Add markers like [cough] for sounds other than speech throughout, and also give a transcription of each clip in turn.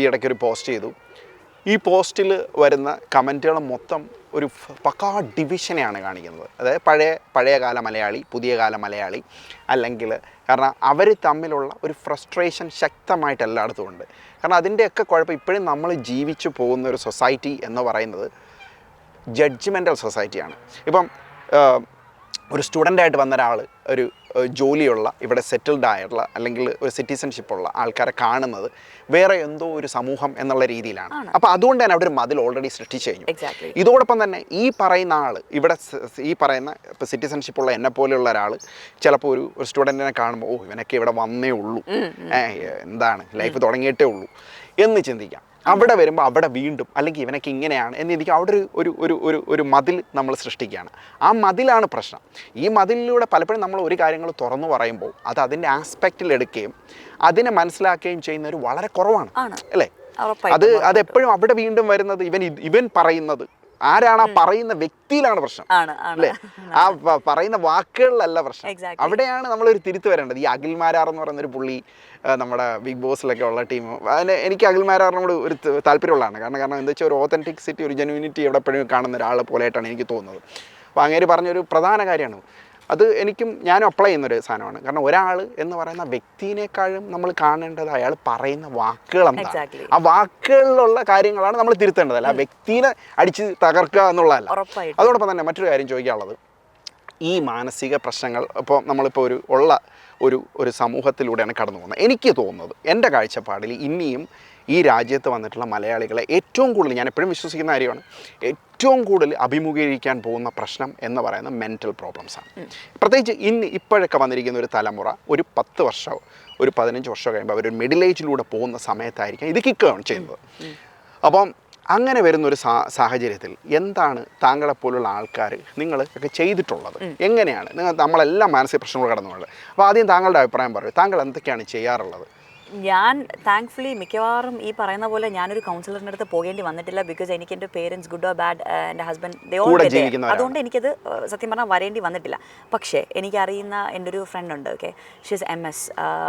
ഈ ഇടയ്ക്ക് ഒരു പോസ്റ്റ് ചെയ്തു. ഈ പോസ്റ്റിൽ വരുന്ന കമന്റുകൾ മൊത്തം ഒരു പക്കാ ഡിവിഷനെയാണ് കാണിക്കുന്നത്. അതായത് പഴയ പഴയകാല മലയാളി പുതിയ കാല മലയാളി അല്ലെങ്കിൽ കാരണം അവർ തമ്മിലുള്ള ഒരു ഫ്രസ്ട്രേഷൻ ശക്തമായിട്ട് എല്ലായിടത്തും ഉണ്ട്. കാരണം അതിന്റെയൊക്കെ കുഴപ്പം ഇപ്പോഴും നമ്മൾ ജീവിച്ചു പോകുന്ന ഒരു സൊസൈറ്റി എന്ന് പറയുന്നത് ജഡ്ജ്മെന്റൽ സൊസൈറ്റിയാണ് ഇപ്പം ഒരു സ്റ്റുഡന്റായിട്ട് വന്ന ഒരാൾ ഒരു ജോലിയുള്ള ഇവിടെ സെറ്റിൽഡ് ആയിട്ടുള്ള അല്ലെങ്കിൽ ഒരു സിറ്റിസൺഷിപ്പ് ഉള്ള ആൾക്കാരെ കാണുന്നത് വേറെ എന്തോ ഒരു സമൂഹം എന്നുള്ള രീതിയിലാണ്. അപ്പോൾ അതുകൊണ്ട് തന്നെ അവിടെ ഒരു മതിൽ ഓൾറെഡി സൃഷ്ടിച്ചു കഴിഞ്ഞു. ഇതോടൊപ്പം തന്നെ ഈ പറയുന്ന ആൾ ഇവിടെ ഈ പറയുന്ന ഇപ്പോൾ സിറ്റിസൺഷിപ്പ് ഉള്ള എന്നെ പോലെയുള്ള ഒരാൾ ചിലപ്പോൾ ഒരു ഒരു സ്റ്റുഡന്റിനെ കാണുമ്പോൾ ഓ ഇവനൊക്കെ ഇവിടെ വന്നേ ഉള്ളൂ. എന്താണ്? ലൈഫ് തുടങ്ങിയിട്ടേ ഉള്ളൂ. എന്ന് ചിന്തിക്കാം. അവിടെ വരുമ്പോൾ അവിടെ വീണ്ടും അല്ലെങ്കിൽ ഇവനൊക്കെ ഇങ്ങനെയാണ് എന്ന് എനിക്ക് അവിടെ ഒരു ഒരു ഒരു ഒരു ഒരു മതിൽ നമ്മൾ സൃഷ്ടിക്കുകയാണ്. ആ മതിലാണ് പ്രശ്നം. ഈ മതിലിലൂടെ പലപ്പോഴും നമ്മൾ ഒരു കാര്യങ്ങൾ തുറന്നു പറയുമ്പോൾ അത് അതിന്റെ ആസ്പെക്റ്റിൽ എടുക്കുകയും അതിനെ മനസ്സിലാക്കുകയും ചെയ്യുന്നവർ വളരെ കുറവാണ്. അല്ലേ? അത് അത് അതെപ്പോഴും അവിടെ വീണ്ടും വരുന്നത് ഇവൻ ഇവൻ പറയുന്നത് ആരാണ് ആ പറയുന്ന വ്യക്തിയിലാണ് പ്രശ്നം. അല്ലേ? ആ [laughs] പറയുന്ന വാക്കുകളിലല്ല പ്രശ്നം. അവിടെയാണ് നമ്മൾ ഒരു തിരുത്ത് വരേണ്ടത്. ഈ അഖിൽമാരാർ എന്ന് പറയുന്ന ഒരു പുള്ളി നമ്മുടെ ബിഗ് ബോസിലൊക്കെ ഉള്ള ടീം. അതിന് എനിക്ക് അഖിൽമാരാറിനോട് ഒരു താല്പര്യമുള്ളതാണ്. കാരണം കാരണം എന്താ വെച്ചാൽ ഒരു ഓതന്റിക്സിറ്റി ഒരു ജെനുവിനിറ്റി എവിടെ എപ്പോഴും കാണുന്ന ഒരാളെ പോലെയായിട്ടാണ് എനിക്ക് തോന്നുന്നത്. അപ്പോൾ അങ്ങേര് പറഞ്ഞൊരു പ്രധാന കാര്യമാണ്. അത് എനിക്കും ഞാനും അപ്ലൈ ചെയ്യുന്നൊരു സാധനമാണ്. കാരണം ഒരാൾ എന്ന് പറയുന്ന വ്യക്തിനേക്കാളും നമ്മൾ കാണേണ്ടത് അയാൾ പറയുന്ന വാക്കുകളാണ് എന്താണ്? ആ വാക്കുകളിലുള്ള കാര്യങ്ങളാണ് നമ്മൾ തിരുത്തേണ്ടത്. അല്ല ആ വ്യക്തിനെ അടിച്ച് തകർക്കുക എന്നുള്ളതല്ല. അതോടൊപ്പം തന്നെ മറ്റൊരു കാര്യം ചോദിക്കാനുള്ളത്. ഈ മാനസിക പ്രശ്നങ്ങൾ ഇപ്പോൾ നമ്മളിപ്പോൾ ഒരു ഉള്ള ഒരു ഒരു സമൂഹത്തിലൂടെയാണ് കടന്നു പോകുന്നത് എനിക്ക് തോന്നുന്നത് എന്റെ കാഴ്ചപ്പാടിൽ ഇനിയും ഈ രാജ്യത്ത് വന്നിട്ടുള്ള മലയാളികളെ ഏറ്റവും കൂടുതൽ ഞാൻ എപ്പോഴും വിശ്വസിക്കുന്ന കാര്യമാണ്. ഏറ്റവും കൂടുതൽ അഭിമുഖീകരിക്കാൻ പോകുന്ന പ്രശ്നം എന്ന് പറയുന്ന മെന്റൽ പ്രോബ്ലംസാണ് പ്രത്യേകിച്ച് ഇന്ന് ഇപ്പോഴൊക്കെ വന്നിരിക്കുന്ന ഒരു തലമുറ ഒരു പത്ത് വർഷമോ ഒരു പതിനഞ്ച് വർഷമോ കഴിയുമ്പോൾ അവർ മിഡിൽ ഏജിലൂടെ പോകുന്ന സമയത്തായിരിക്കും ഇത് കിക്ക് ചെയ്യുന്നത്. അപ്പം അങ്ങനെ വരുന്ന ഒരു സാഹചര്യത്തിൽ എന്താണ് താങ്കളെപ്പോലുള്ള ആൾക്കാർ നിങ്ങൾ ഒക്കെ ചെയ്തിട്ടുള്ളത്? എങ്ങനെയാണ്? നിങ്ങൾ നമ്മളെല്ലാം മാനസിക പ്രശ്നങ്ങൾ കടന്നുള്ളത് അപ്പോൾ ആദ്യം താങ്കളുടെ അഭിപ്രായം പറയൂ. താങ്കൾ എന്തൊക്കെയാണ് ചെയ്യാറുള്ളത്? ഞാൻ താങ്ക്ഫുള്ളി മിക്കവാറും ഈ പറയുന്ന പോലെ ഞാനൊരു കൗൺസിലറിന്റെ അടുത്ത് പോകേണ്ടി വന്നിട്ടില്ല ബിക്കോസ് എനിക്ക് എന്റെ പേരൻസ് ഗുഡ് ഓർ ബാഡ് എന്റെ ഹസ്ബൻഡ് ജീവിക്കുന്നവരാണ്. അതുകൊണ്ട് എനിക്കത് സത്യം പറഞ്ഞാൽ വരേണ്ടി വന്നിട്ടില്ല. പക്ഷേ എനിക്കറിയുന്ന എന്റെ ഒരു ഫ്രണ്ട് ഉണ്ട് ഓക്കെ ഷീസ് എം എസ്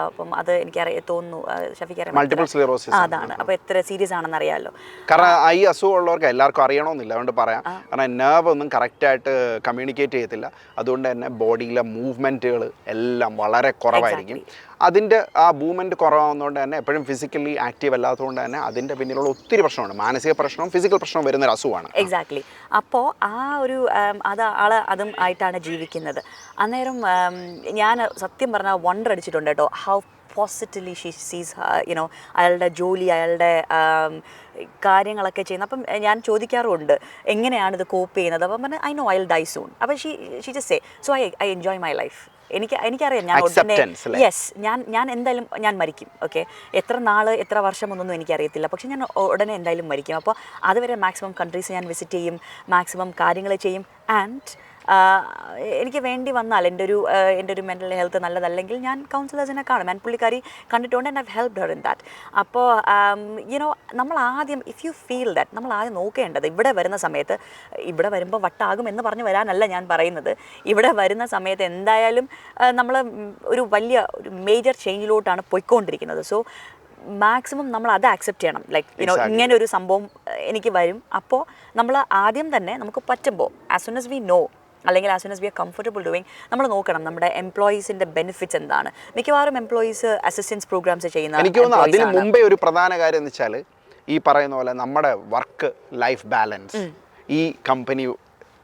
അപ്പം അത് എനിക്ക് തോന്നുന്നു ഷഫിക്ക് അറിയാം അതാണ്. അപ്പോൾ എത്ര സീരിയസ് ആണെന്ന് അറിയാമല്ലോ കാരണം ഈ അസുഖമുള്ളവർക്ക് എല്ലാവർക്കും അറിയണമെന്നില്ല. അതുകൊണ്ട് പറയാം. കാരണം നെർവ് ഒന്നും കറക്റ്റായിട്ട് കമ്മ്യൂണിക്കേറ്റ് ചെയ്യത്തില്ല. അതുകൊണ്ട് തന്നെ ബോഡിയിലെ മൂവ്മെന്റുകൾ എല്ലാം വളരെ കുറവായിരിക്കും. അതിന്റെ ആ മൂവ്മെന്റ് കുറവാകുന്നതുകൊണ്ട് തന്നെ എപ്പോഴും ഫിസിക്കലി ആക്റ്റീവ് അല്ലാത്തതുകൊണ്ട് തന്നെ അതിന്റെ പിന്നിലുള്ള ഒത്തിരി പ്രശ്നമുണ്ട്. മാനസിക പ്രശ്നവും ഫിസിക്കൽ പ്രശ്നവും വരുന്ന ഒരു അസുഖമാണ്. എക്സാക്ട്ലി അപ്പോൾ ആ ഒരു അത് ആൾ അതും ആയിട്ടാണ് ജീവിക്കുന്നത്. അന്നേരം ഞാൻ സത്യം പറഞ്ഞാൽ വണ്ടർ അടിച്ചിട്ടുണ്ട് കേട്ടോ. How positively she sees you know അയാളുടെ ജോലി അയാളുടെ കാര്യങ്ങളൊക്കെ ചെയ്യുന്നത് അപ്പം ഞാൻ ചോദിക്കാറുണ്ട് എങ്ങനെയാണ് ഇത് കോപ്പ് ചെയ്യുന്നത്? അപ്പം പറഞ്ഞാൽ I know I die soon അപ്പം she she just say so I I enjoy my life എനിക്ക് എനിക്കറിയാം ഞാൻ ഉടനെ യെസ് ഞാൻ ഞാൻ എന്തായാലും ഞാൻ മരിക്കും ഓക്കെ എത്ര നാൾ എത്ര വർഷം ഒന്നൊന്നും എനിക്കറിയത്തില്ല. പക്ഷെ ഞാൻ ഉടനെ എന്തായാലും മരിക്കും. അപ്പോൾ അതുവരെ മാക്സിമം കൺട്രീസ് ഞാൻ വിസിറ്റ് ചെയ്യും മാക്സിമം കാര്യങ്ങൾ ചെയ്യും. ആൻഡ് എനിക്ക് വേണ്ടി വന്നാൽ എന്റെ ഒരു എന്റെ ഒരു മെന്റൽ ഹെൽത്ത് നല്ലതല്ലെങ്കിൽ ഞാൻ കൗൺസിലേഴ്സിനെ കാണും. ഞാൻ പുള്ളിക്കാരി കണ്ടിട്ടുണ്ട് and I've help her in that അപ്പോൾ യുനോ നമ്മൾ ആദ്യം ഇഫ് യു ഫീൽ ദാറ്റ് നമ്മൾ ആദ്യം നോക്കേണ്ടത് ഇവിടെ വരുന്ന സമയത്ത് ഇവിടെ വരുമ്പോൾ വട്ടാകും എന്ന് പറഞ്ഞ് വരാനല്ല ഞാൻ പറയുന്നത്. ഇവിടെ വരുന്ന സമയത്ത് എന്തായാലും നമ്മൾ ഒരു വലിയ ഒരു മേജർ ചേഞ്ചിലോട്ടാണ് പോയിക്കൊണ്ടിരിക്കുന്നത്. സോ മാക്സിമം നമ്മൾ അത് ആക്സെപ്റ്റ് ചെയ്യണം. Like you know. ഇങ്ങനെ ഒരു സംഭവം എനിക്ക് വരും. അപ്പോൾ നമ്മൾ ആദ്യം തന്നെ നമുക്ക് പറ്റുമ്പോൾ as soon as we know അല്ലെങ്കിൽ as soon as we are comfortable doing നമ്മൾ നോക്കണം നമ്മുടെ എംപ്ലോയീസിന്റെ ബെനിഫിറ്റ്സ് എന്താണ്. മിക്കവാറും എംപ്ലോയീസ് അസിസ്റ്റൻസ് പ്രോഗ്രാംസ് ചെയ്യുന്ന എനിക്ക് തോന്നുന്നു അതിന് മുമ്പേ ഒരു പ്രധാന കാര്യം എന്ന് വെച്ചാൽ ഈ പറയുന്ന പോലെ നമ്മുടെ വർക്ക് ലൈഫ് ബാലൻസ് ഈ കമ്പനി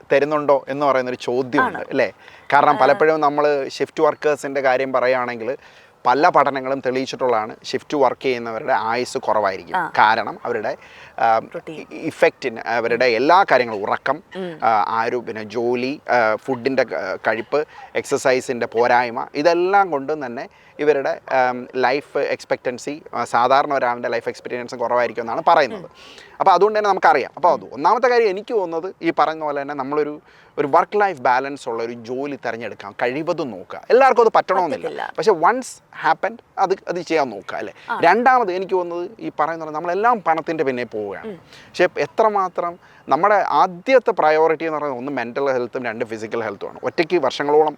തരുന്നുണ്ടോ എന്ന് പറയുന്ന ഒരു ചോദ്യമുണ്ട് അല്ലേ? കാരണം പലപ്പോഴും നമ്മൾ ഷിഫ്റ്റ് വർക്കേഴ്സിന്റെ കാര്യം പറയുകയാണെങ്കിൽ പല പഠനങ്ങളും തെളിയിച്ചിട്ടുള്ളതാണ് ഷിഫ്റ്റ് വർക്ക് ചെയ്യുന്നവരുടെ ആയുസ് കുറവായിരിക്കും. കാരണം അവരുടെ ഇഫക്റ്റിന് അവരുടെ എല്ലാ കാര്യങ്ങളും ഉറക്കം ആരും പിന്നെ ജോലി ഫുഡിന്റെ കഴിപ്പ് എക്സസൈസിന്റെ പോരായ്മ ഇതെല്ലാം കൊണ്ടും തന്നെ ഇവരുടെ ലൈഫ് എക്സ്പെക്റ്റൻസി സാധാരണ ഒരാളുടെ ലൈഫ് എക്സ്പീരിയൻസ് കുറവായിരിക്കും എന്നാണ് പറയുന്നത്. അപ്പോൾ അതുകൊണ്ട് തന്നെ നമുക്കറിയാം. അപ്പോൾ അത് ഒന്നാമത്തെ കാര്യം എനിക്ക് തോന്നുന്നത് ഈ പറയുന്ന പോലെ തന്നെ നമ്മളൊരു ഒരു വർക്ക് ലൈഫ് ബാലൻസ് ഉള്ള ഒരു ജോലി തിരഞ്ഞെടുക്കാം കഴിവതും നോക്കുക. എല്ലാവർക്കും അത് പറ്റണമെന്നില്ല. പക്ഷെ വൺസ് ഹാപ്പൻ അത് അത് ചെയ്യാൻ നോക്കുക അല്ലേ? രണ്ടാമത് എനിക്ക് തോന്നുന്നത് ഈ പറയുന്ന പോലെ നമ്മളെല്ലാം പണത്തിന്റെ പിന്നെ പോവുകയാണ്. പക്ഷെ എത്രമാത്രം നമ്മുടെ ആദ്യത്തെ പ്രയോറിറ്റി എന്ന് പറയുന്നത് ഒന്ന് മെന്റൽ ഹെൽത്തും രണ്ട് ഫിസിക്കൽ ഹെൽത്തുമാണ് ഒറ്റയ്ക്ക് വർഷങ്ങളോളം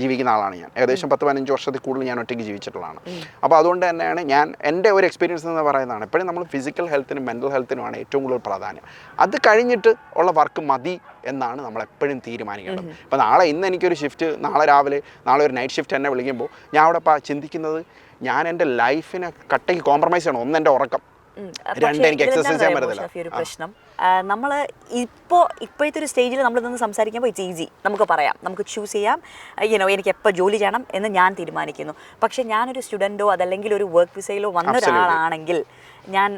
ജീവിക്കുന്ന ആളാണ് ഞാൻ. ഏകദേശം പത്ത് പതിനഞ്ച് വർഷത്തിൽ കൂടുതൽ ഞാൻ ഒറ്റയ്ക്ക് ജീവിച്ചിട്ടുള്ളതാണ്. അപ്പോൾ അതുകൊണ്ട് തന്നെയാണ് ഞാൻ എന്റെ ഒരു എക്സ്പീരിയൻസ് എന്ന് പറയുന്നതാണ്. എപ്പോഴും നമ്മൾ ഫിസിക്കൽ ഹെൽത്തിനും മെന്റൽ ഹെൽത്തിനുമാണ് ഏറ്റവും കൂടുതൽ പ്രാധാന്യം. അത് കഴിഞ്ഞിട്ട് ഉള്ള വർക്ക് മതി എന്നാണ് നമ്മൾ എപ്പോഴും തീരുമാനിക്കേണ്ടത്. അപ്പോൾ നാളെ ഇന്ന് എനിക്കൊരു ഷിഫ്റ്റ് നാളെ രാവിലെ നാളെ ഒരു നൈറ്റ് ഷിഫ്റ്റ് എന്നെ വിളിക്കുമ്പോൾ ഞാൻ അവിടെ ചിന്തിക്കുന്നത് ഞാൻ എന്റെ ലൈഫിനെ കട്ടയ്ക്ക് കോംപ്രമൈസ് ചെയ്യണം. ഒന്ന് എന്റെ ഉറക്കം. രണ്ട് എനിക്ക് എക്സസൈസ് ചെയ്യാൻ പറ്റത്തില്ല. പ്രശ്നം? നമ്മൾ ഇപ്പോൾ ഇപ്പോഴത്തെ ഒരു സ്റ്റേജിൽ നമ്മൾ നിന്ന് സംസാരിക്കുമ്പോൾ ഇറ്റ്സ് ഈസി നമുക്ക് പറയാം. നമുക്ക് ചൂസ് ചെയ്യാം. യുനോ എനിക്ക് എപ്പോൾ ജോലി ചെയ്യണം എന്ന് ഞാൻ തീരുമാനിക്കുന്നു. പക്ഷേ ഞാനൊരു സ്റ്റുഡന്റോ അതല്ലെങ്കിൽ ഒരു വർക്ക് വിസയിലോ വന്ന ഒരാളാണെങ്കിൽ ഞാൻ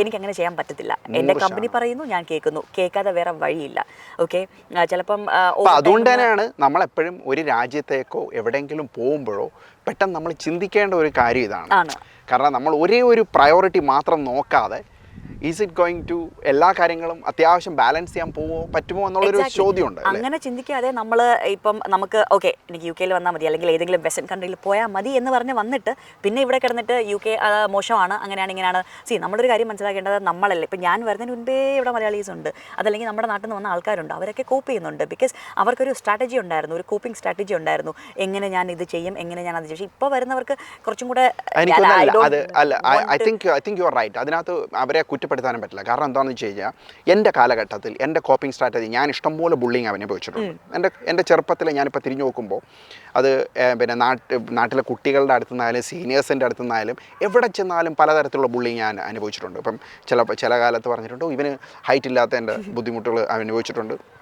എനിക്ക് അങ്ങനെ ചെയ്യാൻ പറ്റത്തില്ല. എന്റെ കമ്പനി പറയുന്നു ഞാൻ കേൾക്കുന്നു. കേൾക്കാതെ വേറെ വഴിയില്ല. ഓക്കെ ചിലപ്പം അതുകൊണ്ട് ന്ന് തന്നെയാണ് നമ്മളെപ്പോഴും ഒരു രാജ്യത്തേക്കോ എവിടെയെങ്കിലും പോകുമ്പോഴോ പെട്ടെന്ന് നമ്മൾ ചിന്തിക്കേണ്ട ഒരു കാര്യം ഇതാണ്. കാരണം നമ്മൾ ഒരേ ഒരു പ്രയോറിറ്റി മാത്രം നോക്കാതെ ഈസ് ഇറ്റ് ഗോയിങ് ടു എല്ലാ കാര്യങ്ങളും അത്യാവശ്യം ബാലൻസ് ചെയ്യാൻ പോവോ പറ്റുമോ എന്നുള്ളൊരു ഒരു ചോദ്യമുണ്ട് അങ്ങനെ ചിന്തിക്കാതെ നമ്മൾ ഇപ്പം നമുക്ക് ഓക്കെ എനിക്ക് യു കെയിൽ വന്നാൽ മതി അല്ലെങ്കിൽ ഏതെങ്കിലും വെസ്റ്റേൺ കൺട്രിയിൽ പോയാൽ മതി എന്ന് പറഞ്ഞ് വന്നിട്ട് പിന്നെ ഇവിടെ കിടന്നിട്ട് യു കെ മോശമാണ് അങ്ങനെയാണ് ഇങ്ങനെയാണ്. സി നമ്മളൊരു കാര്യം മനസ്സിലാക്കേണ്ടത് നമ്മളല്ലേ. ഇപ്പം ഞാൻ വരുന്നതിന് മുൻപേ ഇവിടെ മലയാളീസ് ഉണ്ട്. അതല്ലെങ്കിൽ നമ്മുടെ നാട്ടിൽ നിന്ന് വന്ന ആൾക്കാരുണ്ട്. അവരൊക്കെ കോപ്പ് ചെയ്യുന്നുണ്ട്. ബിക്കോസ് അവർക്കൊരു സ്ട്രാറ്റജി ഉണ്ടായിരുന്നു ഒരു കോപ്പിംഗ് സ്ട്രാറ്റജി ഉണ്ടായിരുന്നു. എങ്ങനെ ഞാൻ ഇത് ചെയ്യും എങ്ങനെ ഞാൻ അത് ചെയ്യും. ഇപ്പോൾ വരുന്നവർക്ക് കുറച്ചും കൂടെ I think I think you are right അതിനകത്ത് അവരെ കുറ്റപ്പെടുത്താനും പറ്റില്ല. കാരണം എന്താണെന്ന് വെച്ച് കഴിഞ്ഞാൽ എന്റെ കാലഘട്ടത്തിൽ എന്റെ കോപ്പിംഗ് സ്ട്രാറ്റജി ഞാൻ ഇഷ്ടംപോലെ ബുള്ളിങ് അനുഭവിച്ചിട്ടുണ്ട് എന്റെ എന്റെ ചെറുപ്പത്തിൽ ഞാനിപ്പോൾ തിരിഞ്ഞു നോക്കുമ്പോൾ അത് പിന്നെ നാട്ട് നാട്ടിലെ കുട്ടികളുടെ അടുത്തു നിന്നായാലും സീനിയേഴ്സിന്റെ അടുത്തു നിന്നായാലും എവിടെ ചെന്നാലും പലതരത്തിലുള്ള ബുള്ളിങ് ഞാൻ അനുഭവിച്ചിട്ടുണ്ട്. ഇപ്പം ചില ചില കാലത്ത് പറഞ്ഞിട്ടുണ്ട് "ഓ, ഇവന് ഹൈറ്റ് ഇല്ലാത്തതിന്റെ ബുദ്ധിമുട്ടുകൾ അനുഭവിച്ചിട്ടുണ്ട്. ആ,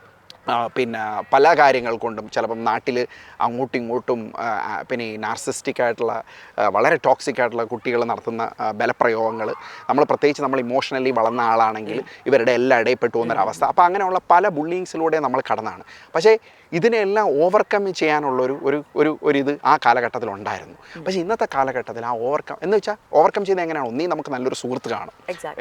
പിന്നെ പല കാര്യങ്ങൾ കൊണ്ടും ചിലപ്പം നാട്ടിൽ അങ്ങോട്ടും ഇങ്ങോട്ടും പിന്നെ ഈ നാർസിസ്റ്റിക് ആയിട്ടുള്ള വളരെ ടോക്സിക് ആയിട്ടുള്ള കുട്ടികൾ നടത്തുന്ന ബലപ്രയോഗങ്ങൾ നമ്മൾ പ്രത്യേകിച്ച് നമ്മൾ ഇമോഷണലി വളർന്ന ആളാണെങ്കിൽ ഇവരുടെ എല്ലാം ഇടയിൽപ്പെട്ടു പോകുന്നൊരവസ്ഥ അപ്പോൾ അങ്ങനെയുള്ള പല ബുള്ളിങ്സിലൂടെ നമ്മൾ കടന്നാണ്. പക്ഷേ ഇതിനെല്ലാം ഓവർകം ചെയ്യാനുള്ളൊരു ഒരു ഒരു ഒരു ഇത് ആ കാലഘട്ടത്തിൽ ഉണ്ടായിരുന്നു. പക്ഷേ ഇന്നത്തെ കാലഘട്ടത്തിൽ ആ ഓവർകം എന്ന് വെച്ചാൽ ഓവർകം ചെയ്യുന്നത് എങ്ങനെയാണ്? ഒന്നീ നമുക്ക് നല്ലൊരു സുഹൃത്ത് കാണും.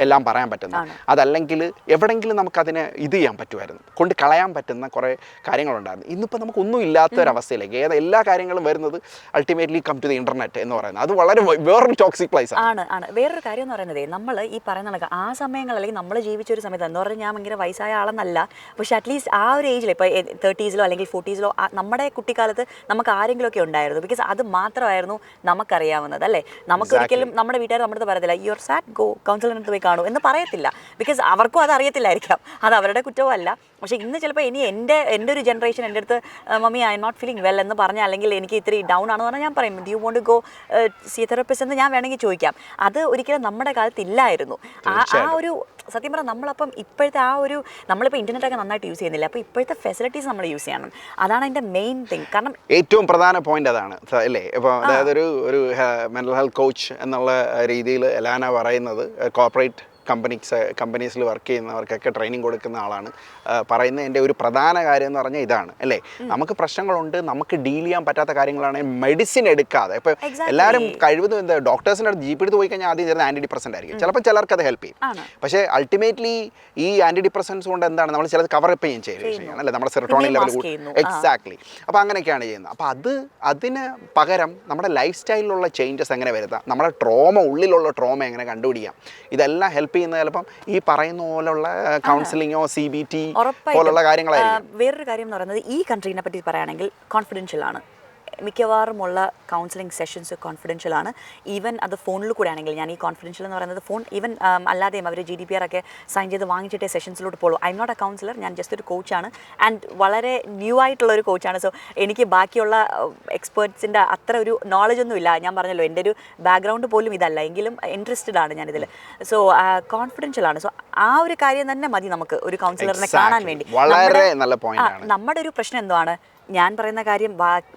എല്ലാം പറയാൻ പറ്റുന്നത്. അതല്ലെങ്കിൽ എവിടെങ്കിലും നമുക്കതിനെ ഇത് ചെയ്യാൻ പറ്റുമായിരുന്നു. കൊണ്ട് കളയാൻ പറ്റുന്ന കുറേ കാര്യങ്ങളുണ്ടായിരുന്നു. ഇന്നിപ്പോൾ നമുക്കൊന്നും ഇല്ലാത്ത ഒരവസ്ഥയിലേക്ക് ഏത് എല്ലാ കാര്യങ്ങളും വരുന്നത് ultimately come to the internet എന്ന് പറയുന്നത്. അത് വളരെ വേറൊരു ടോക്സിക് പ്ലേസ് ആണ്. ആണ് വേറൊരു കാര്യം എന്ന് പറയുന്നത് നമ്മൾ ഈ പറയുന്ന കണക്ക് ആ സമയങ്ങൾ അല്ലെങ്കിൽ നമ്മൾ ജീവിച്ച ഒരു സമയത്ത് എന്ന് പറഞ്ഞാൽ ഞാൻ ഭയങ്കര വയസ്സായ ആളെന്നല്ല പക്ഷെ അറ്റ്ലീസ്റ്റ് ആ ഒരു ഏജിൽ ഇപ്പോൾ തേർട്ടീസിലോ അല്ലെങ്കിൽ ഫോർട്ടീസിലോ നമ്മുടെ കുട്ടിക്കാലത്ത് നമുക്ക് ആരെങ്കിലുമൊക്കെ ഉണ്ടായിരുന്നു. ബിക്കോസ് അത് മാത്രമായിരുന്നു നമുക്കറിയാവുന്നത് അല്ലേ? നമുക്ക് ഒരിക്കലും നമ്മുടെ വീട്ടുകാർ നമ്മുടെ അടുത്ത് പറയത്തില്ല യുവർ സാറ്റ് ഗോ കൗൺസിലറിനടുത്ത് പോയി കാണൂ എന്ന് പറയത്തില്ല. ബിക്കോസ് അവർക്കും അത് അറിയത്തില്ലായിരിക്കാം. അത് അവരുടെ കുറ്റവുമല്ല. പക്ഷേ ഇന്ന് ചിലപ്പോൾ ഇനി എന്റെ എന്റെ ഒരു ജനറേഷൻ എന്റെ അടുത്ത് mummy I'm not feeling well എന്ന് പറഞ്ഞാൽ അല്ലെങ്കിൽ എനിക്ക് ഇത്തിരി ഡൗൺ ആണെന്ന് പറഞ്ഞാൽ ഞാൻ പറയും do you want go see therapist എന്ന് ഞാൻ വേണമെങ്കിൽ ചോദിക്കാം. അത് ഒരിക്കലും നമ്മുടെ കാലത്ത് ഇല്ലായിരുന്നു. ആ ആ ഒരു സത്യം പറഞ്ഞാൽ നമ്മളപ്പം ഇപ്പോഴത്തെ ആ ഒരു നമ്മളിപ്പോൾ ഇന്റർനെറ്റ് ഒക്കെ നന്നായിട്ട് യൂസ് ചെയ്യുന്നില്ല. അപ്പോൾ ഇപ്പോഴത്തെ ഫെസിലിറ്റീസ് നമ്മൾ യൂസ് ചെയ്യണം. അതാണ് അതിന്റെ മെയിൻ തിങ് കാരണം ഏറ്റവും പ്രധാന പോയിന്റ് അതാണ്. അല്ലേ? ഇപ്പോൾ അതായത് ഒരു ഒരു മെന്റൽ ഹെൽത്ത് കോച്ച് എന്നുള്ള രീതിയിൽ എലാന പറയുന്നത് കോർപ്പറേറ്റ് കമ്പനീസ് കമ്പനീസിൽ വർക്ക് ചെയ്യുന്നവർക്കൊക്കെ ട്രെയിനിങ് കൊടുക്കുന്ന ആളാണ്. പറയുന്നത് പറയുന്ന എന്റെ ഒരു പ്രധാന കാര്യം എന്ന് പറഞ്ഞാൽ ഇതാണ് അല്ലേ? നമുക്ക് പ്രശ്നങ്ങളുണ്ട് നമുക്ക് ഡീൽ ചെയ്യാൻ പറ്റാത്ത കാര്യങ്ങളാണെങ്കിൽ മെഡിസിൻ എടുക്കാതെ. ഇപ്പോൾ എല്ലാവരും കഴിവതും എന്താ ഡോക്ടേഴ്സിന്റെ അടുത്ത് ജീപ്പ് എടുത്ത് പോയി കഴിഞ്ഞാൽ ആദ്യം തരുന്ന ആന്റി ഡിപ്രസന്റ് ആയിരിക്കും ചിലപ്പോൾ ചിലർക്ക് അത് ഹെൽപ്പ് ചെയ്യും. പക്ഷേ അൾട്ടിമേറ്റ്ലി ഈ ആന്റി ഡിപ്രസൻസ് കൊണ്ട് എന്താണ് നമ്മൾ ചിലത് കവർ അപ്പ് ചെയ്യും. ചെയ്യുകയാണ് അല്ലേ? നമ്മുടെ സെറട്ടോണിൻ ലെവൽ എക്സാക്ട്ലി അപ്പോൾ അങ്ങനെയൊക്കെയാണ് ചെയ്യുന്നത്. അപ്പോൾ അത് അതിന് പകരം നമ്മുടെ ലൈഫ് സ്റ്റൈലിലുള്ള ചേഞ്ചസ് എങ്ങനെ വരുത്താം? നമ്മുടെ ട്രോമ ഉള്ളിലുള്ള ട്രോമ എങ്ങനെ കണ്ടുപിടിക്കാം? ഇതെല്ലാം ഹെൽപ്പ് ചെയ്യുന്ന ചിലപ്പം ഈ പറയുന്ന പോലുള്ള കൗൺസിലിങ്ങോ സി ബി ടി പോലുള്ള കാര്യങ്ങളായിരിക്കും. വേറൊരു കാര്യം എന്ന് പറയുന്നത് ഈ കൺട്രീനെ പറ്റി പറയുകയാണെങ്കിൽ കോൺഫിഡൻഷ്യൽ ആണ്. മിക്കവാറുമുള്ള കൗൺസിലിംഗ് സെഷൻസ് കോൺഫിഡൻഷ്യൽ ആണ്. ഈവൻ അത് ഫോണിൽ കൂടെ ആണെങ്കിൽ ഞാൻ ഈ കോൺഫിഡൻഷ്യൽ എന്ന് പറയുന്നത് ഫോൺ ഈവൻ അല്ലാതെയും അവർ ജി ഡി പി ആർ ഒക്കെ സൈൻ ചെയ്ത് വാങ്ങിച്ചിട്ടേ സെഷൻസിലോട്ട് പോകുള്ളൂ I'm not a counsellor ഞാൻ ജസ്റ്റ് ഒരു കോച്ചാണ് ആൻഡ് വളരെ ന്യൂ ആയിട്ടുള്ള ഒരു കോച്ചാണ് സോ എനിക്ക് ബാക്കിയുള്ള എക്സ്പേർട്സിന്റെ അത്ര ഒരു നോളജ് ഒന്നും ഇല്ല. ഞാൻ പറഞ്ഞല്ലോ എന്റെ ഒരു ബാക്ക്ഗ്രൗണ്ട് പോലും ഇതല്ല. എങ്കിലും ഇൻട്രസ്റ്റഡ് ആണ് ഞാനിതിൽ സോ കോൺഫിഡൻഷ്യൽ ആണ്. സോ ആ ഒരു കാര്യം തന്നെ മതി നമുക്ക് ഒരു കൗൺസിലറിനെ കാണാൻ വേണ്ടി. വളരെ നല്ല പോയിന്റ്. നമ്മുടെ ഒരു പ്രശ്നം എന്താണ് ഞാൻ പറയുന്ന കാര്യം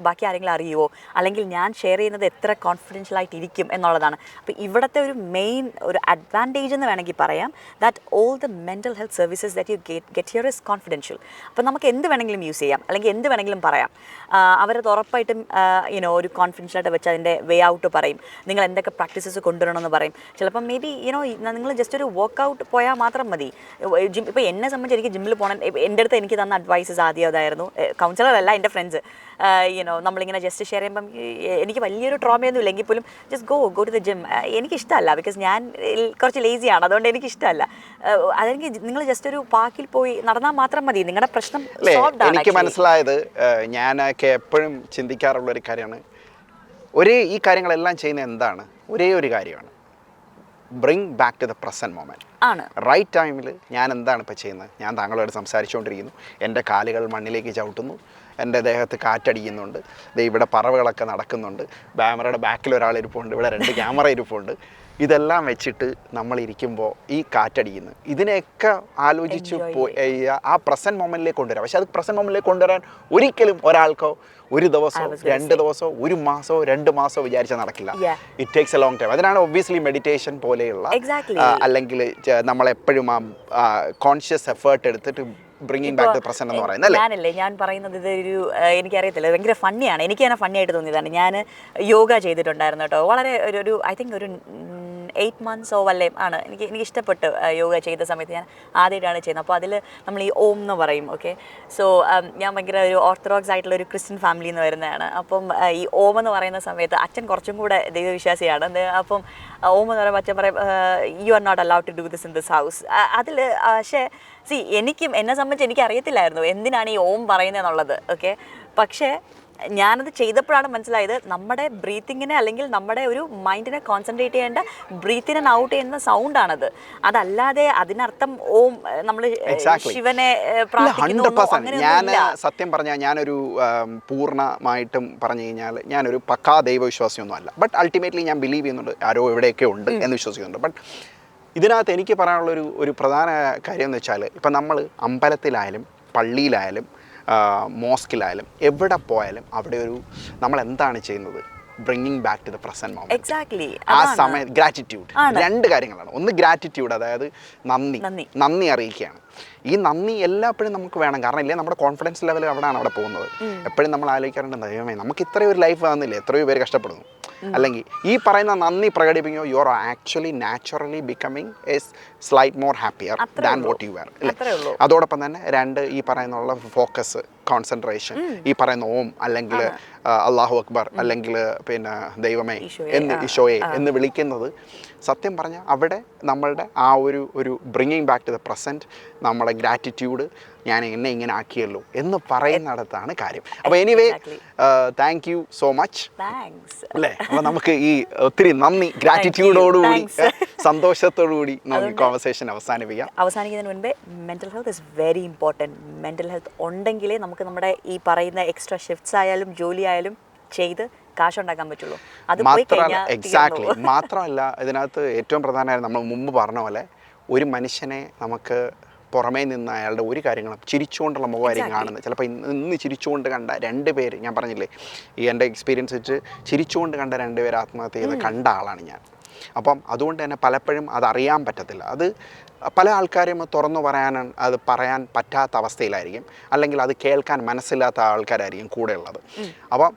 ബാക്കി ആരെങ്കിലും അറിയുമോ അല്ലെങ്കിൽ ഞാൻ ഷെയർ ചെയ്യുന്നത് എത്ര കോൺഫിഡൻഷ്യൽ ആയിട്ട് ഇരിക്കും എന്നുള്ളതാണ്. അപ്പോൾ ഇവിടുത്തെ ഒരു മെയിൻ ഒരു അഡ്വാന്റേജ് എന്ന് വേണമെങ്കിൽ പറയാം that all the mental health services that you get get here is confidential അപ്പോൾ നമുക്ക് എന്ത് വേണമെങ്കിലും യൂസ് ചെയ്യാം അല്ലെങ്കിൽ എന്ത് വേണമെങ്കിലും പറയാം. അവരത് ഉറപ്പായിട്ടും യുനോ ഒരു കോൺഫിഡൻഷ്യൽ ആയിട്ട് വെച്ച് അതിന്റെ വേ ഔട്ട് പറയും. നിങ്ങൾ എന്തൊക്കെ പ്രാക്ടീസസ് കൊണ്ടുവരണമെന്ന് പറയും. ചിലപ്പം മേ ബി യുനോ നിങ്ങൾ ജസ്റ്റ് ഒരു വർക്കൗട്ട് പോയാൽ മാത്രം മതി. ജിം ഇപ്പോൾ എന്നെ സംബന്ധിച്ച് എനിക്ക് ജിമ്മിൽ പോകണം എന്റെ അടുത്ത് എനിക്ക് തന്ന അഡ്വൈസസ് ആദ്യം അതായിരുന്നു. കൗൺസിലർ അല്ല എന്റെ ഫ്രണ്ട്സ് യുനോ നമ്മളിങ്ങനെ ജസ്റ്റ് ഷെയർ ചെയ്യുമ്പം എനിക്ക് വലിയൊരു ട്രോമയൊന്നും ഇല്ലെങ്കിൽ പോലും just go go to the gym എനിക്കിഷ്ടമല്ല ബിക്കോസ് ഞാൻ കുറച്ച് ലേസിയാണ് അതുകൊണ്ട് എനിക്കിഷ്ടമല്ല. ഏഹ്, അതെനിക്ക് നിങ്ങൾ ജസ്റ്റ് ഒരു പാർക്കിൽ പോയി നടന്നാൽ മാത്രം മതി. നിങ്ങളുടെ പ്രശ്നം എനിക്ക്. മനസ്സിലായത് ഞാനൊക്കെ എപ്പോഴും ചിന്തിക്കാറുള്ള ഒരു കാര്യമാണ്. ഒരേ ഈ കാര്യങ്ങളെല്ലാം ചെയ്യുന്ന എന്താണ്? ഒരേ ഒരു കാര്യമാണ്. Bring back to the present moment ആണ്. റൈറ്റ് ടൈമിൽ ഞാൻ എന്താണ് ഇപ്പോൾ ചെയ്യുന്നത്? ഞാൻ താങ്കളോട് സംസാരിച്ചുകൊണ്ടിരിക്കുന്നു. എന്റെ കാലുകൾ മണ്ണിലേക്ക് ചവിട്ടുന്നു. എന്റെ ദേഹത്ത് കാറ്റടിക്കുന്നുണ്ട്. ദേ ഇവിടെ പറവകളൊക്കെ നടക്കുന്നുണ്ട്. ക്യാമറയുടെ ബാക്കിൽ ഒരാൾ ഇരിപ്പുണ്ട് ഇവിടെ രണ്ട് ക്യാമറ ഇരിപ്പുണ്ട്. ഇതെല്ലാം വെച്ചിട്ട് നമ്മൾ ഇരിക്കുമ്പോൾ ഈ കാറ്റടിക്കുന്നു. ഇതിനെയൊക്കെ ആലോചിച്ച് ആ പ്രസന്റ് മൊമെന്റിലേക്ക് കൊണ്ടുവരാം. പക്ഷെ അത് പ്രസന്റ് മൊമെന്റിലേക്ക് കൊണ്ടുവരാൻ ഒരിക്കലും ഒരാൾക്കോ ഒരു ദിവസമോ രണ്ട് ദിവസമോ ഒരു മാസമോ രണ്ട് മാസമോ വിചാരിച്ചാൽ നടക്കില്ല. It takes a long time അതിനാണ് ഒബ്വിയസ്ലി മെഡിറ്റേഷൻ പോലെയുള്ള അല്ലെങ്കിൽ നമ്മൾ നമ്മളെപ്പോഴും ആ കോൺഷ്യസ് എഫേർട്ട് എടുത്തിട്ട് ബ്രിങ്ങിങ് ബാക്ക് ദ പ്രസന്റ് എന്ന് പറയുന്നത് അല്ലേ? ഞാനല്ലേ ഞാൻ പറയുന്നത് ഇതൊരു എനിക്ക് എനിക്കറിയത്തില്ല ഭയങ്കര ഫണ്ണിയാണ് എനിക്ക് തന്നെ ഫണ്ണി ആയിട്ട് തോന്നിയതാണ്. ഞാൻ യോഗ ചെയ്തിട്ടുണ്ടായിരുന്നു കേട്ടോ. വളരെ ഒരു ഒരു ഐ തിങ്ക് ഒരു എയ്റ്റ് മന്ത്സ് ഓ വല്ലേ ആണ്. എനിക്ക് എനിക്ക് ഇഷ്ടപ്പെട്ട് യോഗ ചെയ്ത സമയത്ത് ഞാൻ ആദ്യമായിട്ടാണ് ചെയ്യുന്നത്. അപ്പോൾ അതിൽ നമ്മൾ ഈ ഓം എന്ന് പറയും ഓക്കെ സോ ഞാൻ ഭയങ്കര ഒരു ഓർത്തഡോക്സ് ആയിട്ടുള്ള ഒരു ക്രിസ്ത്യൻ ഫാമിലിയിൽ നിന്ന് വരുന്നതാണ്. അപ്പം ഈ ഓം എന്ന് പറയുന്ന സമയത്ത് അച്ഛൻ കുറച്ചും കൂടെ ദൈവവിശ്വാസിയാണ്. അപ്പം ഓം എന്ന് പറയുമ്പോൾ അച്ഛൻ പറയും you are not allowed to do this in this house അതിൽ പക്ഷേ സി എനിക്കും എന്നെ സംബന്ധിച്ച് എനിക്ക് അറിയത്തില്ലായിരുന്നു എന്തിനാണ് ഈ ഓം പറയുന്നത് എന്നുള്ളത് ഓക്കെ പക്ഷേ ഞാനത് ചെയ്തപ്പോഴാണ് മനസ്സിലായത് നമ്മുടെ ബ്രീത്തിങ്ങിനെ അല്ലെങ്കിൽ നമ്മുടെ ഒരു മൈൻഡിനെ കോൺസെൻട്രേറ്റ് ചെയ്യേണ്ട ബ്രീത്തിനെ ഔട്ട് ചെയ്യുന്ന സൗണ്ട് ആണത് അതല്ലാതെ അതിനർത്ഥം ഓം നമ്മൾ ശിവനെ ഞാൻ സത്യം പറഞ്ഞാൽ ഞാനൊരു പൂർണമായിട്ടും പറഞ്ഞു കഴിഞ്ഞാൽ ഞാനൊരു പക്കാ ദൈവവിശ്വാസിയൊന്നും അല്ല. ബട്ട് അൾട്ടിമേറ്റ്ലി ഞാൻ ബിലീവ് ചെയ്യുന്നുണ്ട്. ആരോ എവിടെയൊക്കെ ഉണ്ട് എന്ന് വിശ്വസിക്കുന്നുണ്ട്. ബട്ട് ഇതിനകത്ത് എനിക്ക് പറയാനുള്ളൊരു ഒരു പ്രധാന കാര്യം എന്ന് വെച്ചാൽ ഇപ്പം നമ്മൾ അമ്പലത്തിലായാലും പള്ളിയിലായാലും മോസ്കിലായാലും എവിടെ പോയാലും അവിടെ ഒരു നമ്മൾ എന്താണ് ചെയ്യുന്നത്? Bringing back to the present moment exactly ആ സമയ ഗ്രാറ്റിറ്റ്യൂഡ് രണ്ട് കാര്യങ്ങളാണ്. ഒന്ന് ഗ്രാറ്റിറ്റ്യൂഡ് അതായത് നന്ദി. നന്ദി. അറിയിക്കുകയാണ്. ഈ നന്ദി എല്ലാപ്പോഴും നമുക്ക് വേണം. കാരണം ഇല്ലേ നമ്മുടെ കോൺഫിഡൻസ് ലെവൽ അവിടെയാണ് അവിടെ പോകുന്നത്. എപ്പോഴും നമ്മൾ ആലോചിക്കാറുണ്ട് ദൈവമേ നമുക്ക് ഇത്രയും ഒരു ലൈഫ് വന്നില്ലേ? എത്രയോ പേര് കഷ്ടപ്പെടുന്നു. അല്ലെങ്കിൽ ഈ പറയുന്ന നന്ദി പ്രകടിപ്പിക്കുമ്പോൾ you are actually naturally becoming as slight more happier than. What you are അല്ലേ? അതോടൊപ്പം തന്നെ രണ്ട് ഈ പറയുന്നുള്ള ഫോക്കസ് കോൺസെൻട്രേഷൻ ഈ പറയുന്ന ഓം അല്ലെങ്കിൽ അള്ളാഹു അക്ബർ അല്ലെങ്കിൽ പിന്നെ ദൈവമേ എന്ന് ഈശോയെ എന്ന് വിളിക്കുന്നത് സത്യം പറഞ്ഞാൽ അവിടെ നമ്മളുടെ ആ ഒരു ഒരു bringing back to the present നമ്മുടെ ഗ്രാറ്റിറ്റ്യൂഡ് ഞാൻ എന്നെ ഇങ്ങനെ ആക്കിയല്ലോ എന്ന് പറയുന്നിടത്താണ് കാര്യം. അപ്പോൾ anyway. Thank you so much അല്ലേ? അപ്പോൾ നമുക്ക് ഈ ഒത്തിരി നന്ദി ഗ്രാറ്റിറ്റ്യൂഡോടുകൂടി സന്തോഷത്തോടുകൂടി നമുക്ക് കോൺവെർസേഷൻ അവസാനിപ്പിക്കാം. അവസാനിക്കുന്നതിന് മുൻപേ mental health is very important mental health ഉണ്ടെങ്കിലേ നമുക്ക് നമ്മുടെ ഈ പറയുന്ന എക്സ്ട്രാ ഷിഫ്റ്റ്സ് ആയാലും ജോലി ആയാലും ചെയ്ത് കാശുണ്ടാക്കാൻ പറ്റുള്ളൂ. അത് മാത്രമല്ല എക്സാക്ട്ലി മാത്രമല്ല ഇതിനകത്ത് ഏറ്റവും പ്രധാനമായി നമ്മൾ മുമ്പ് പറഞ്ഞ പോലെ ഒരു മനുഷ്യനെ നമുക്ക് പുറമേ നിന്ന് അയാളുടെ ഒരു കാര്യങ്ങളും ചിരിച്ചുകൊണ്ടുള്ള മുഖമായിരിക്കും കാണുന്നത്. ചിലപ്പോൾ ഇന്ന് ഇന്ന് ചിരിച്ചുകൊണ്ട് കണ്ട രണ്ട് പേര് ഞാൻ പറഞ്ഞില്ലേ ഈ എന്റെ എക്സ്പീരിയൻസ് വെച്ച് ചിരിച്ചുകൊണ്ട് കണ്ട രണ്ട് പേര് ആത്മഹത്യ ചെയ്ത് കണ്ട ആളാണ് ഞാൻ. അപ്പം അതുകൊണ്ട് തന്നെ പലപ്പോഴും അതറിയാൻ പറ്റത്തില്ല. അത് പല ആൾക്കാരും തുറന്നു പറയാനാണ് അത് പറയാൻ പറ്റാത്ത അവസ്ഥയിലായിരിക്കും. അല്ലെങ്കിൽ അത് കേൾക്കാൻ മനസ്സില്ലാത്ത ആൾക്കാരായിരിക്കും കൂടെയുള്ളത്. അപ്പം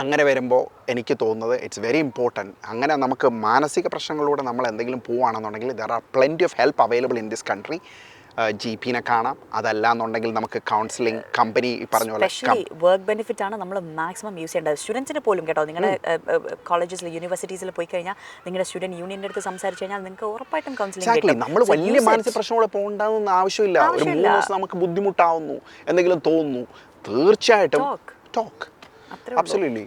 അങ്ങനെ വരുമ്പോൾ എനിക്ക് തോന്നുന്നത് ഇറ്റ്സ് വെരി ഇമ്പോർട്ടന്റ് അങ്ങനെ നമുക്ക് മാനസിക പ്രശ്നങ്ങളിലൂടെ നമ്മൾ എന്തെങ്കിലും പോവുകയാണെന്നുണ്ടെങ്കിൽ there are plenty of help available in this country G പിനെ കാണാം. അതല്ല എന്നുണ്ടെങ്കിൽ നമുക്ക് കൗൺസിലിംഗ് കമ്പനി പറഞ്ഞ പോലെ വർക്ക് ബെനിഫിറ്റ് ആണ് നമ്മൾ മാക്സിമം യൂസ് ചെയ്യേണ്ടത്. സ്റ്റുഡൻസിന് പോലും കേട്ടോ നിങ്ങളുടെ കോളേജസിൽ യൂണിവേഴ്സിറ്റീസിൽ പോയി കഴിഞ്ഞാൽ നിങ്ങളുടെ സ്റ്റുഡന്റ് യൂണിയന്റെ അടുത്ത് സംസാരിച്ച് കഴിഞ്ഞാൽ നിങ്ങൾക്ക് ഉറപ്പായിട്ടും കൗൺസിലിംഗ് നമ്മൾ വലിയ മാനസിക പ്രശ്നങ്ങളെ പോകേണ്ടെന്ന് ആവശ്യമില്ല. ഒരു മൂന്ന്. ദിവസം നമുക്ക് ബുദ്ധിമുട്ടാവുന്നു എന്തെങ്കിലും തോന്നുന്നു തീർച്ചയായിട്ടും. ടോക്ക്. അബ്സല്യൂട്ട്ലി